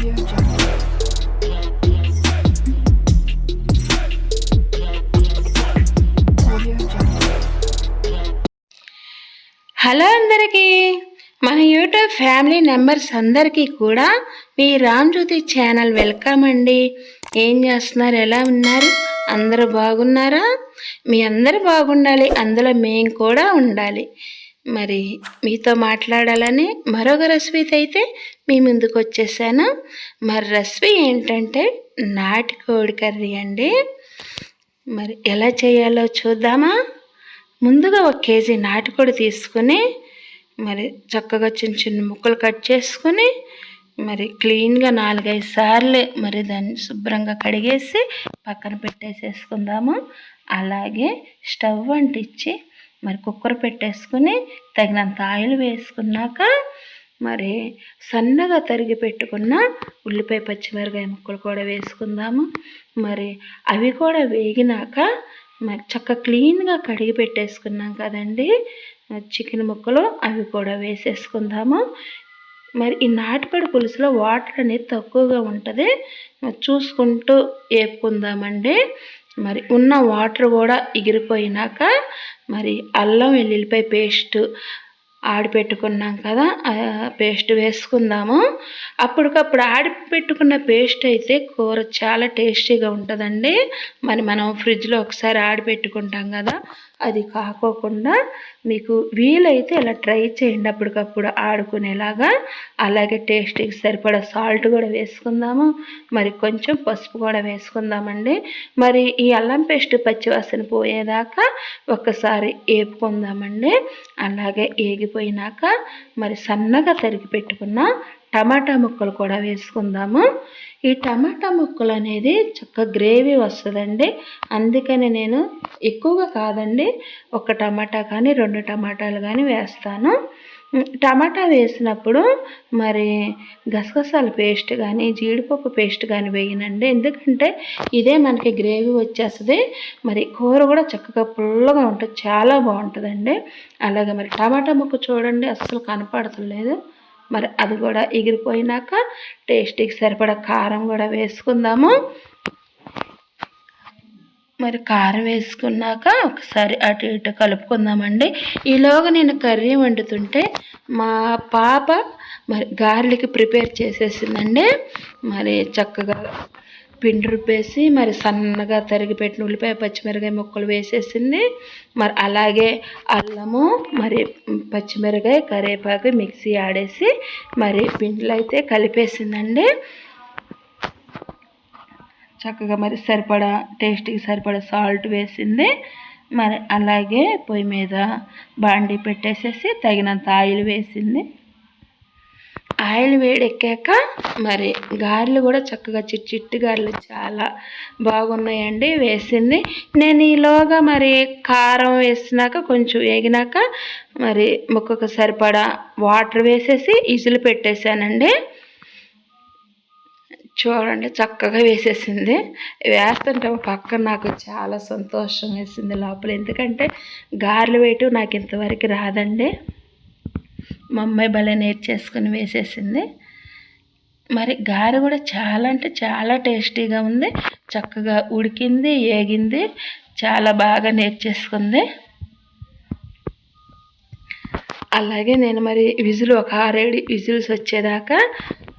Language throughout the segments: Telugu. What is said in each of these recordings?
హలో అందరికీ. మన యూట్యూబ్ ఫ్యామిలీ మెంబర్స్ అందరికీ కూడా మీ రామ్ జ్యోతి ఛానల్ వెల్కమ్ అండి. ఏం చేస్తున్నారు? ఎలా ఉన్నారు? అందరూ బాగున్నారా? మీ అందరూ బాగుండాలి. అందులో మేము కూడా ఉండాలి. మరి మీతో మాట్లాడాలని మరొక రెసిపీతో అయితే మీ ముందుకు వచ్చేసాను. మరి రెసిపీ ఏంటంటే నాటుకోడి కర్రీ అండి. మరి ఎలా చేయాలో చూద్దామా? ముందుగా ఒక కేజీ నాటుకోడి తీసుకుని మరి చక్కగా చిన్న చిన్న ముక్కలు కట్ చేసుకుని మరి క్లీన్గా నాలుగైదు సార్లు మరి దాన్ని శుభ్రంగా కడిగేసి పక్కన పెట్టేసేసుకుందాము. అలాగే స్టవ్ అంటించి మరి కుక్కర్ పెట్టేసుకుని తగినంత ఆయిల్ వేసుకున్నాక మరి సన్నగా తరిగి పెట్టుకున్న ఉల్లిపాయ పచ్చిమిరకాయ ముక్కలు కూడా వేసుకుందాము. మరి అవి కూడా వేగినాక మరి చక్క క్లీన్గా కడిగి పెట్టేసుకున్నాం కదండి. చికెన్ ముక్కలు అవి కూడా వేసేసుకుందాము. మరి ఈ నాటిపడి పులుసులో వాటర్ అనేది తక్కువగా ఉంటుంది. చూసుకుంటూ వేపుకుందామండి. మరి ఉన్న వాటర్ కూడా ఎగిరిపోయినాక మరి అల్లం వెల్లుల్లిపాయ పేస్ట్ ఆడిపెట్టుకున్నాం కదా ఆ పేస్ట్ వేసుకుందాము. అప్పటికప్పుడు ఆడి పెట్టుకున్న పేస్ట్ అయితే కూర చాలా టేస్టీగా ఉంటుందండి. మరి మనం ఫ్రిడ్జ్లో ఒకసారి ఆడిపెట్టుకుంటాం కదా అది కాకోకుండా మీకు వీలైతే ఇలా ట్రై చేయండి అప్పటికప్పుడు ఆడుకునేలాగా. అలాగే టేస్టీకి సరిపడా సాల్ట్ కూడా వేసుకుందాము. మరి కొంచెం పసుపు కూడా వేసుకుందామండి. మరి ఈ అల్లం పేస్ట్ పచ్చివాసన పోయేదాకా ఒక్కసారి వేపుకుందామండి అలాగే ఏగి ఏగిపోయినాక మరి సన్నగా తరిగి పెట్టుకున్న టమాటా ముక్కలు కూడా వేసుకుందాము. ఈ టమాటా ముక్కలు అనేది చక్క గ్రేవీ వస్తుందండి. అందుకని నేను ఎక్కువగా కాదండి. ఒక టమాటా కానీ రెండు టమాటాలు కానీ వేస్తాను. టమాటా వేసినప్పుడు మరి గసగసాల పేస్ట్ కానీ జీడిపప్పు పేస్ట్ కానీ వేయనండి. ఎందుకంటే ఇదే మనకి గ్రేవీ వచ్చేస్తుంది. మరి కూర కూడా చక్కగా పుల్లగా ఉంటుంది. చాలా బాగుంటుందండి. అలాగే మరి టమాటా ముక్క చూడండి అస్సలు కనపడతలేదు మరి అది కూడా ఎగిరిపోయినాక టేస్టీకి సరిపడా కారం కూడా వేసుకుందాము. మరి కారం వేసుకున్నాక ఒకసారి అటు ఇటు కలుపుకుందామండి. ఈలోగా నేను కర్రీ వండుతుంటే మా పాప మరి గార్లిక్ ప్రిపేర్ చేసేసిందండి. మరి చక్కగా పిండి రుబ్బేసి మరి సన్నగా తరిగి పెట్టిన ఉల్లిపాయ పచ్చిమిరకాయ ముక్కలు వేసేసింది. మరి అలాగే అల్లము మరి పచ్చిమిరకాయ కరివేపాకు మిక్సీ ఆడేసి మరి పిండిలో అయితే కలిపేసిందండి. చక్కగా మరి సరిపడా టేస్ట్కి సరిపడా సాల్ట్ వేసింది. మరి అలాగే పొయ్యి మీద బాండి పెట్టేసేసి తగినంత ఆయిల్ వేసింది. ఆయిల్ వేడెక్కాక మరి గారెలు కూడా చక్కగా చిట్ చిట్టి గారెలు చాలా బాగున్నాయండి వేసింది. నేను ఈలోగా మరి కారం వేసినాక కొంచెం వేగినాక మరి ముక్కకు సరిపడా వాటర్ వేసేసి ఇసులు పెట్టేశానండి. చూడండి చక్కగా వేసేసింది. వేస్తుంటే పక్కన నాకు చాలా సంతోషం వేసింది లోపల. ఎందుకంటే గారెలు వేయటం నాకు ఇంతవరకు రాదండి. మా అమ్మాయి భలే నేర్చేసుకుని వేసేసింది. మరి గారె కూడా చాలా అంటే చాలా టేస్టీగా ఉంది. చక్కగా ఉడికింది ఏగింది చాలా బాగా నేర్చేసుకుంది. అలాగే నేను మరి విజులు ఒక ఆరేడు విజిల్స్ వచ్చేదాకా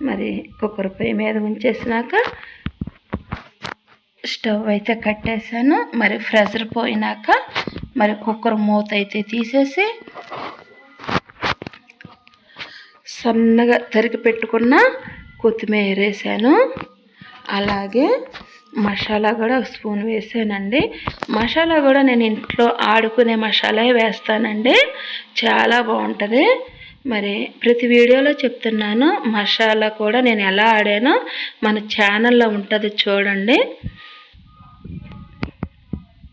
మరి కుక్కర్ పొయ్యి మీద ఉంచేసినాక స్టవ్ అయితే కట్టేశాను. మరి ప్రెషర్ పోయినాక మరి కుక్కర్ మూత అయితే తీసేసి సన్నగా తరిగి పెట్టుకున్న కొత్తిమీర వేసాను. అలాగే మసాలా కూడా స్పూన్ వేసానండి. మసాలా కూడా నేను ఇంట్లో ఆడుకునే మసాలా వేస్తానండి. చాలా బాగుంటుంది. మరి ప్రతి వీడియోలో చెప్తున్నాను మసాలా కూడా నేను ఎలా ఆడానో మన ఛానల్లో ఉంటుంది చూడండి.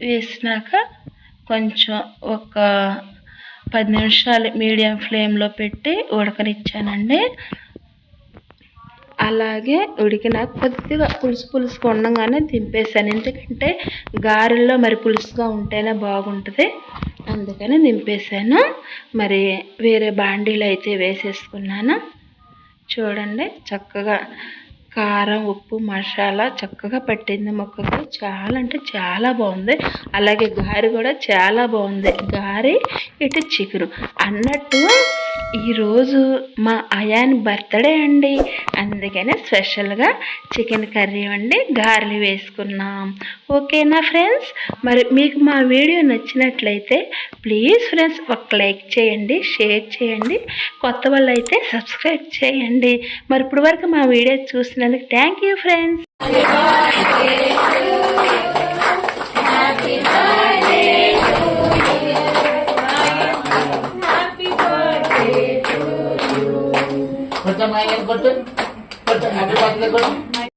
వేసినాక కొంచెం ఒక పది నిమిషాలు మీడియం ఫ్లేమ్లో పెట్టి ఉడకనిచ్చానండి. అలాగే ఉడికిన కొద్దిగా పులుసు పులుసుగా ఉండగానే దింపేసాను ఎందుకంటే గారెల్లో మరి పులుసుగా ఉంటేనే బాగుంటుంది. అందుకని దింపేసాను మరి వేరే బాండీలు అయితే వేసేసుకున్నాను. చూడండి చక్కగా కారం ఉప్పు మసాలా చక్కగా పట్టింది మొక్కకు. చాలా అంటే చాలా బాగుంది. అలాగే గారి కూడా చాలా బాగుంది. గారి ఇటు చికెను అన్నట్టు ఈరోజు మా అయాన్ బర్త్డే అండి. అందుకనే స్పెషల్గా చికెన్ కర్రీ వండి గారెలు వేసుకున్నాం. ఓకేనా ఫ్రెండ్స్? మరి మీకు మా వీడియో నచ్చినట్లయితే ప్లీజ్ ఫ్రెండ్స్ ఒక లైక్ చేయండి షేర్ చేయండి. కొత్త వాళ్ళు అయితే సబ్స్క్రైబ్ చేయండి. మరి ఇప్పుడు వరకు మా వీడియో చూసినందుకు థ్యాంక్ యూ ఫ్రెండ్స్. కొంచెం ఆయన కొట్టు కొంచెం హ్యాపీ బర్త్డే కొట్టు